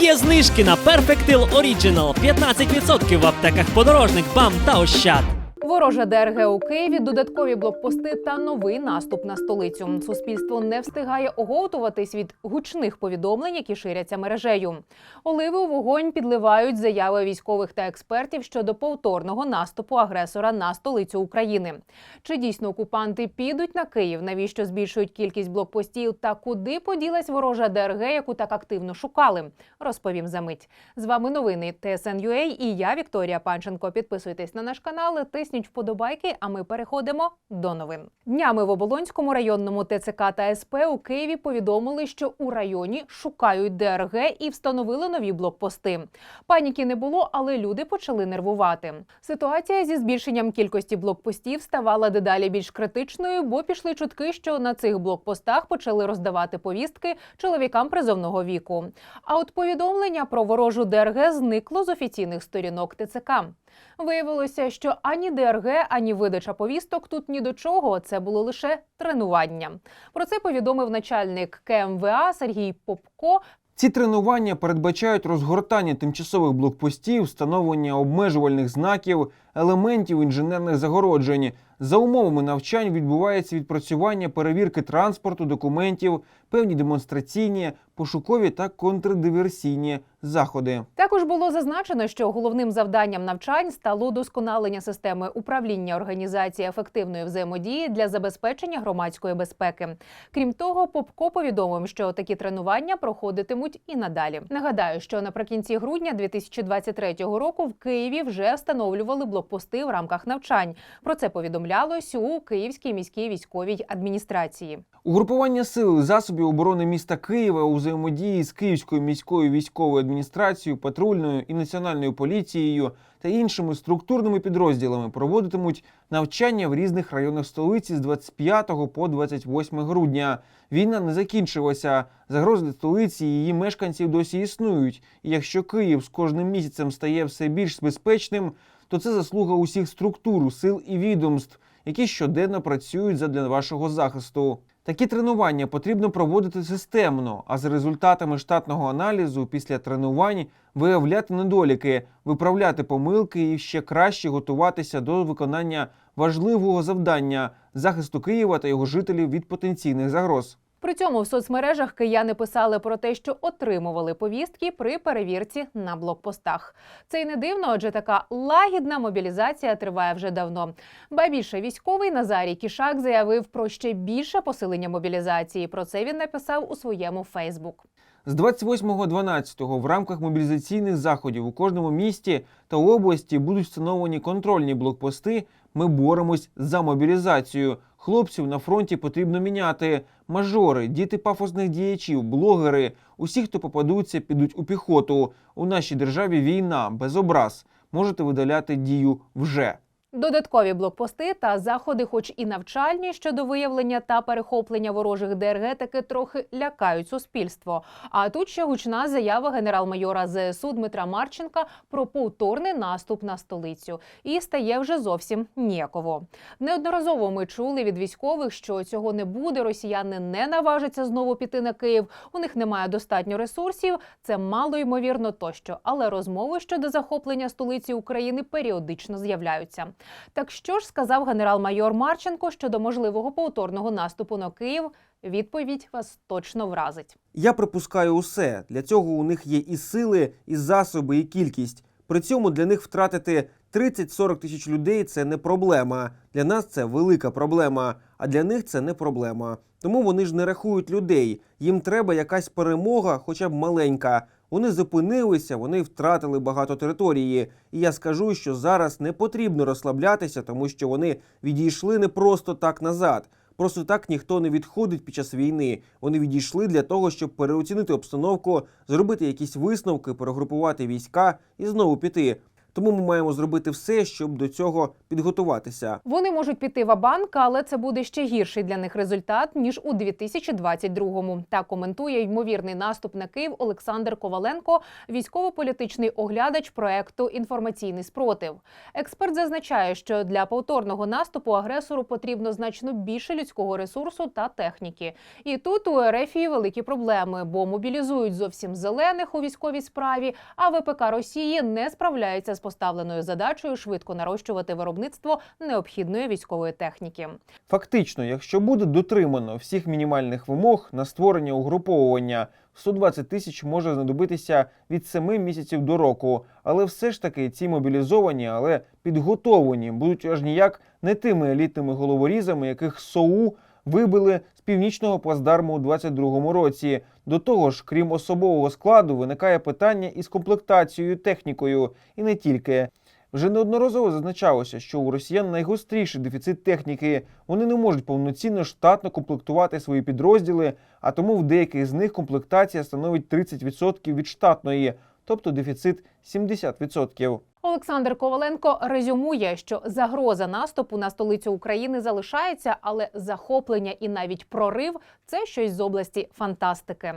Є знижки на Perfectil Original 15% в аптеках подорожник, БАМ та Ощад. Ворожа ДРГ у Києві, додаткові блокпости та новий наступ на столицю. Суспільство не встигає оговтуватись від гучних повідомлень, які ширяться мережею. Оливи у вогонь підливають заяви військових та експертів щодо повторного наступу агресора на столицю України. Чи дійсно окупанти підуть на Київ? Навіщо збільшують кількість блокпостів та куди поділась ворожа ДРГ, яку так активно шукали? Розповім за мить. З вами новини ТСН.UA і я Вікторія Панченко. Підписуйтесь на наш канал, тисніть вподобайки. А ми переходимо до новин. Днями в Оболонському районному ТЦК та СП у Києві повідомили, що у районі шукають ДРГ і встановили нові блокпости. Паніки не було, але люди почали нервувати. Ситуація зі збільшенням кількості блокпостів ставала дедалі більш критичною, бо пішли чутки, що на цих блокпостах почали роздавати повістки чоловікам призовного віку. А от повідомлення про ворожу ДРГ зникло з офіційних сторінок ТЦК. Виявилося, що ані ДРГ, ані видача повісток тут ні до чого. Це було лише тренування. Про це повідомив начальник КМВА Сергій Попко. Ці тренування передбачають розгортання тимчасових блокпостів, встановлення обмежувальних знаків, елементів інженерних загороджень. За умовами навчань відбувається відпрацювання перевірки транспорту, документів, певні демонстраційні, пошукові та контрдиверсійні заходи. Також було зазначено, що головним завданням навчань стало удосконалення системи управління організації ефективної взаємодії для забезпечення громадської безпеки. Крім того, Попко повідомив, що такі тренування проходитимуть і надалі. Нагадаю, що наприкінці грудня 2023 року в Києві вже встановлювали блокпости в рамках навчань. Про це повідомлялось у Київській міській військовій адміністрації. Угрупування сил і засобів оборони міста Києва у взаємодії з Київською міською військовою адміністрацією, патрульною і національною поліцією та іншими структурними підрозділами проводитимуть навчання в різних районах столиці з 25 по 28 грудня. Війна не закінчилася. Загрози столиці і її мешканців досі існують. І якщо Київ з кожним місяцем стає все більш безпечним, то це заслуга усіх структур, сил і відомств, які щоденно працюють задля вашого захисту. Такі тренування потрібно проводити системно, а за результатами штатного аналізу після тренувань виявляти недоліки, виправляти помилки і ще краще готуватися до виконання важливого завдання захисту Києва та його жителів від потенційних загроз. При цьому в соцмережах кияни писали про те, що отримували повістки при перевірці на блокпостах. Це й не дивно, адже така лагідна мобілізація триває вже давно. Ба більше військовий Назарій Кішак заявив про ще більше посилення мобілізації. Про це він написав у своєму Фейсбук. З 28.12 в рамках мобілізаційних заходів у кожному місті та області будуть встановлені контрольні блокпости. Ми боремось за мобілізацію. Хлопців на фронті потрібно міняти. Мажори, діти пафосних діячів, блогери. Усі, хто попадуться, підуть у піхоту. У нашій державі війна без образ. Можете видаляти дію вже. Додаткові блокпости та заходи, хоч і навчальні щодо виявлення та перехоплення ворожих ДРГ, таки трохи лякають суспільство. А тут ще гучна заява генерал-майора ЗСУ Дмитра Марченка про повторний наступ на столицю. І стає вже зовсім ніяково. Неодноразово ми чули від військових, що цього не буде. Росіяни не наважаться знову піти на Київ. У них немає достатньо ресурсів. Це мало ймовірно тощо. Але розмови щодо захоплення столиці України періодично з'являються. Так що ж сказав генерал-майор Марченко щодо можливого повторного наступу на Київ? Відповідь вас точно вразить. Я припускаю усе. Для цього у них є і сили, і засоби, і кількість. При цьому для них втратити 30-40 тисяч людей це не проблема. Для нас це велика проблема, а для них це не проблема. Тому вони ж не рахують людей. Їм треба якась перемога, хоча б маленька. Вони зупинилися, вони втратили багато території. І я скажу, що зараз не потрібно розслаблятися, тому що вони відійшли не просто так назад. Просто так ніхто не відходить під час війни. Вони відійшли для того, щоб переоцінити обстановку, зробити якісь висновки, перегрупувати війська і знову піти. Тому ми маємо зробити все, щоб до цього підготуватися. Вони можуть піти в банк але це буде ще гірший для них результат ніж у 2022-му. Так коментує ймовірний наступ на Київ Олександр Коваленко, військово-політичний оглядач проекту Інформаційний спротив. Експерт зазначає, що для повторного наступу агресору потрібно значно більше людського ресурсу та техніки. І тут у РФ великі проблеми, бо мобілізують зовсім зелених у військовій справі. А ВПК Росії не справляється з поставленою задачею швидко нарощувати виробництво необхідної військової техніки. Фактично, якщо буде дотримано всіх мінімальних вимог на створення угруповування, 120 тисяч може знадобитися від 7 місяців до року. Але все ж таки ці мобілізовані, але підготовлені будуть аж ніяк не тими елітними головорізами, яких СОУ вибили з північного плацдарму у 22-му році. До того ж, крім особового складу, виникає питання із комплектацією технікою, і не тільки. Вже неодноразово зазначалося, що у росіян найгостріший дефіцит техніки. Вони не можуть повноцінно штатно комплектувати свої підрозділи, а тому в деяких з них комплектація становить 30% від штатної, тобто дефіцит 70%. Олександр Коваленко резюмує, що загроза наступу на столицю України залишається, але захоплення і навіть прорив це щось з області фантастики.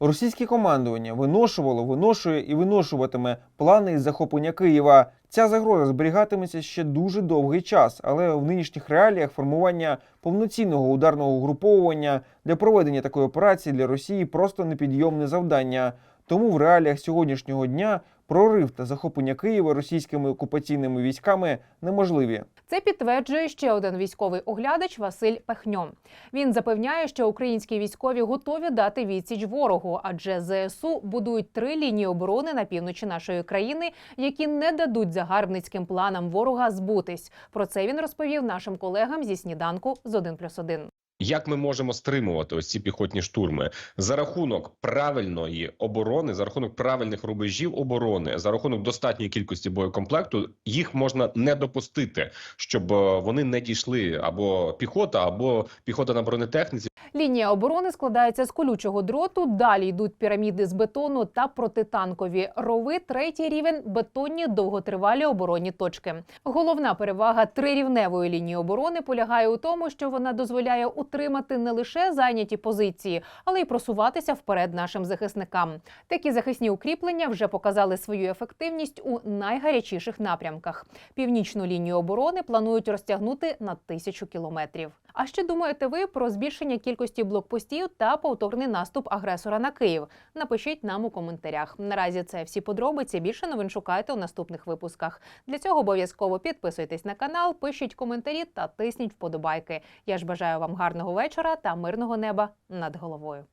Російське командування виношувало, виношує і виношуватиме плани із захоплення Києва. Ця загроза зберігатиметься ще дуже довгий час, але в нинішніх реаліях формування повноцінного ударного угруповування для проведення такої операції для Росії просто непідйомне завдання. Тому в реаліях сьогоднішнього дня прорив та захоплення Києва російськими окупаційними військами неможливі. Це підтверджує ще один військовий оглядач Василь Пехньо. Він запевняє, що українські військові готові дати відсіч ворогу, адже ЗСУ будують три лінії оборони на півночі нашої країни, які не дадуть загарбницьким планам ворога збутись. Про це він розповів нашим колегам зі сніданку з 1+,1. Як ми можемо стримувати ось ці піхотні штурми за рахунок правильної оборони, за рахунок правильних рубежів оборони, за рахунок достатньої кількості боєкомплекту, їх можна не допустити, щоб е, вони не дійшли або піхота, або піхота на бронетехніці. Лінія оборони складається з колючого дроту. Далі йдуть піраміди з бетону та протитанкові рови. Третій рівень бетонні довготривалі оборонні точки. Головна перевага трирівневої лінії оборони полягає у тому, що вона дозволяє утримати не лише зайняті позиції, але й просуватися вперед нашим захисникам. Такі захисні укріплення вже показали свою ефективність у найгарячіших напрямках. Північну лінію оборони планують розтягнути на тисячу кілометрів. А що думаєте ви про збільшення кількості блокпостів та повторний наступ агресора на Київ? Напишіть нам у коментарях. Наразі це всі подробиці. Більше новин шукайте у наступних випусках. Для цього обов'язково підписуйтесь на канал, пишіть коментарі та тисніть вподобайки. Я ж бажаю вам гарного вечора та мирного неба над головою.